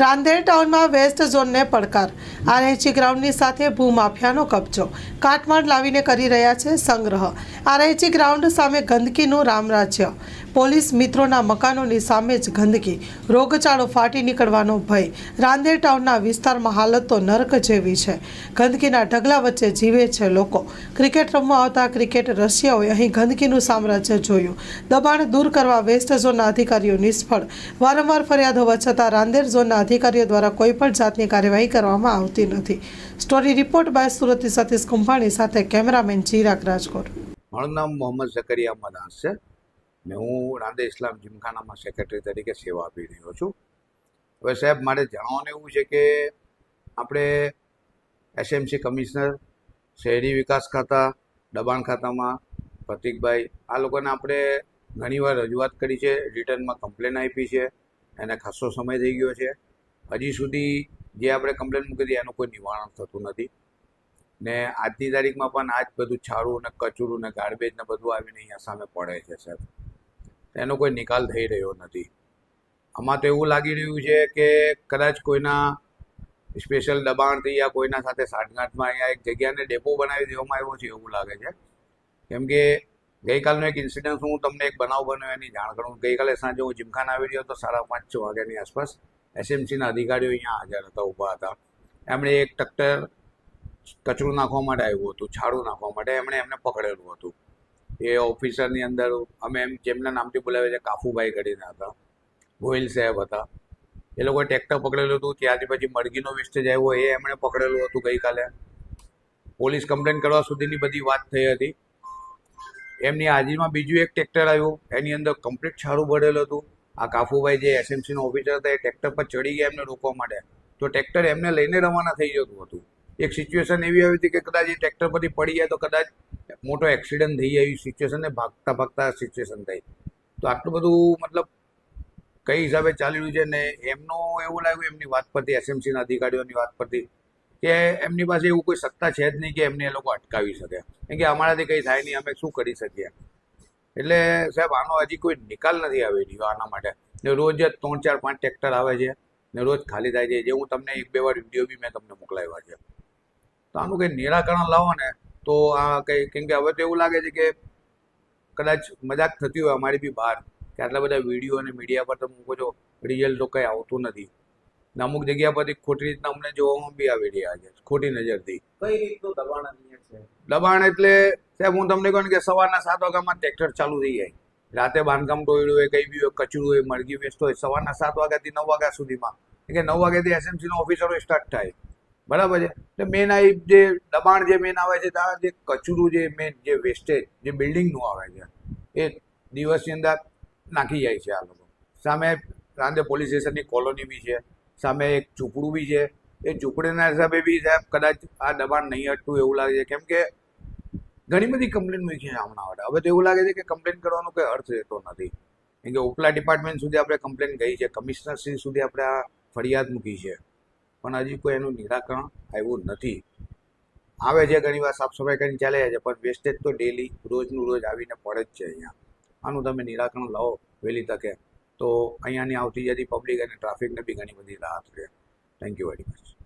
Rander ટાઉનમાં waste ઝોનને પડકાર. આરએચી ગ્રાઉન્ડની સાથે ભૂમાફિયાનો કબજો. કાટમાળ લાવીને કરી રહ્યા છે સંગ્રહ. આરએચી ગ્રાઉન્ડ સામે ગંદકીનું રામરાજ્ય. પોલીસ મિત્રોના મકાનોની સામે જ ગંદકી. રોગચાળો ફાટી નીકળવાનો ભય. રાંદેર ટાઉનના વિસ્તારમાં હાલત તો નર્ક જેવી છે. ગંદકીના ઢગલા વચ્ચે જીવે છે લોકો. ક્રિકેટ રમવા આવતા ક્રિકેટ રશિયાઓએ અહીં ગંદકીનું સામ્રાજ્ય જોયું. દબાણ દૂર કરવા વેસ્ટ ઝોનના અધિકારીઓ નિષ્ફળ. વારંવાર ફરિયાદ હોવા છતાં રાંદેર ઝોનના અધિકારીઓ દ્વારા કોઈ પણ જાતની કાર્યવાહી કરવામાં આવતી નથી. Story report by Surti Satish Kumbhani સાથે કેમેરામેન ચિરાગ રાજકોટ. મારું નામ મોહમ્મદ ઝકરિયા મદાસ છે ને હું રાંદે ઇસ્લામ જીમખાનામાં સેક્રેટરી તરીકે સેવા આપી રહ્યો છું. હવે સાહેબ, મારે જણાવવાનું એવું છે કે આપણે એસએમસી કમિશનર, શહેરી વિકાસ ખાતા, દબાણ ખાતામાં, પ્રતિકભાઈ, આ લોકોને આપણે ઘણીવાર રજૂઆત કરી છે રિટર્નમાં કમ્પ્લેન આપી છે. એને ખાસો સમય થઈ ગયો છે. હજી સુધી જે આપણે કમ્પ્લેન મૂકી હતી, એનું કોઈ નિવારણ થતું નથી. ને આજની તારીખમાં પણ આ જ બધું છાડું ને કચરું ને ગાર્બેજ ને બધું આવીને અહીંયા સામે પડે છે, સાહેબ. એનો કોઈ નિકાલ થઈ રહ્યો નથી. આમાં તો એવું લાગી રહ્યું છે કે કદાચ કોઈના સ્પેશિયલ દબાણથી યા કોઈના સાથે સાઠગાંઠમાં અહીંયા એક જગ્યાને ડેપો બનાવી દેવામાં આવ્યો છે એવું લાગે છે. કેમ કે ગઈકાલનો એક ઇન્સિડન્ટ હું તમને એક બનાવ બન્યો એની જાણ કરું. ગઈકાલે સાંજે હું જીમખાના આવી રહ્યો તો સાડા પાંચ, છ વાગ્યાની આસપાસ. એસએમસીના અધિકારીઓ અહીંયા હાજર હતા, ઊભા હતા. એમણે એક ટ્રેક્ટર કચરું નાખવા માટે આવ્યું હતું છાડું નાખવા માટે એમણે એમને પકડેલું હતું. એ ઓફિસરની અંદર અમે એમ જેમના નામથી બોલાવે છે, કાફુભાઈ કરીને હતા, ગોહિલ સાહેબ હતા. એ લોકોએ ટ્રેક્ટર પકડેલું હતું ત્યારથી પછી મરઘીનો વેસ્ટેજ આવ્યો, એ એમણે પકડેલું હતું ગઈકાલે. પોલીસ કમ્પ્લેન કરવા સુધીની બધી વાત થઈ હતી. એમની હાજરીમાં બીજું એક ટ્રેક્ટર આવ્યું, એની અંદર કમ્પ્લીટ છાડું ભરેલું હતું. આ કાફુભાઈ જે એસએમસીનો ઓફિસર હતા, એ ટ્રેક્ટર પર ચડી ગયા એમને રોકવા માટે. તો ટ્રેક્ટર એમને લઈને રવાના થઈ જતું હતું. એક સિચ્યુએશન એવી આવી હતી કે કદાચ એ ટ્રેક્ટર પરથી પડી જાય તો કદાચ મોટો એક્સિડન્ટ થઈ જાય એવી સિચ્યુએશન ભાગતા ભાગતા સિચ્યુએશન થઈ. તો આટલું બધું મતલબ કઈ હિસાબે ચાલી રહ્યું છે ને એમનું એવું લાગ્યું એમની વાત પરથી એસએમસીના અધિકારીઓની વાત પરથી કે એમની પાસે એવું કોઈ સત્તા છે જ નહીં કે એમને એ લોકો અટકાવી શકે. કેમ કે અમારાથી કંઈ થાય નહીં, અમે શું કરી શકીએ? એટલે સાહેબ આનો હજી કોઈ નિકાલ નથી આવી રહ્યો આના માટે. ને રોજ જ ત્રણ ચાર પાંચ ટ્રેક્ટર આવે છે ને રોજ ખાલી થાય છે. જે હું તમને એક બે વાર વીડિયો બી મેં તમને મોકલાવ્યા છે. તો આનું કંઈ નિરાકરણ લાવો ને તો આ કંઈ કેમ કે હવે તો એવું લાગે છે કે કદાચ મજાક થતી હોય અમારી બી બહાર કે આટલા બધા વીડિયો અને મીડિયા પર તમે મૂકો છો રિઝલ્ટ તો કંઈ આવતું નથી. ને અમુક જગ્યા પરથી ખોટી રીતના અમને જોવામાં બી આવી રહ્યા છે ખોટી નજરથી. કઈ રીતનું દબાણ છે? દબાણ એટલે સાહેબ, હું તમને કહું કે સવારના સાત વાગ્યામાં ટ્રેક્ટર ચાલુ થઈ જાય. રાતે બાંધકામ ટોયડું હોય કઈ બી હોય, કચરું હોય મરઘી વેસ્ટ હોય, સવારના સાત વાગ્યાથી નવ વાગ્યા સુધીમાં. કે નવ વાગ્યાથી એસએમસીનો ઓફિસરો સ્ટાર્ટ થાય. બરાબર છે? એટલે મેન આ જે દબાણ જે મેન આવે છે ત્યાં જે કચરું જે મેન જે વેસ્ટેજ જે બિલ્ડિંગનું આવે છે, એ દિવસની અંદર નાખી જાય છે આ લોકો. સામે રાંદે પોલીસ સ્ટેશનની કોલોની બી છે, સામે એક ઝૂંપડું બી છે. એ ઝૂંપડીના હિસાબે બી સાહેબ કદાચ આ દબાણ નહીં હટતું એવું લાગે છે. કેમ કે ઘણી બધી કમ્પ્લેન મૂકી છે હમણાં માટે હવે તો એવું લાગે છે કે કમ્પ્લેન કરવાનો કોઈ અર્થ રહેતો નથી. કેમ કે ઉપલા ડિપાર્ટમેન્ટ સુધી આપણે કમ્પ્લેન ગઈ છે કમિશનર શ્રી સુધી આપણે આ ફરિયાદ મૂકી છે. પણ હજી કોઈ એનું નિરાકરણ આવ્યું નથી. આવે છે ઘણી વાર સાફ સફાઈ કરીને ચાલે છે, પણ વેસ્ટેજ તો ડેલી રોજનું રોજ આવીને પડે જ છે અહીંયા. આનું તમે નિરાકરણ લાવો વહેલી તકે. તો અહીંયાની આવતી જતી પબ્લિક અને ટ્રાફિકને બી ઘણી બધી રાહત રહે. Thank you very much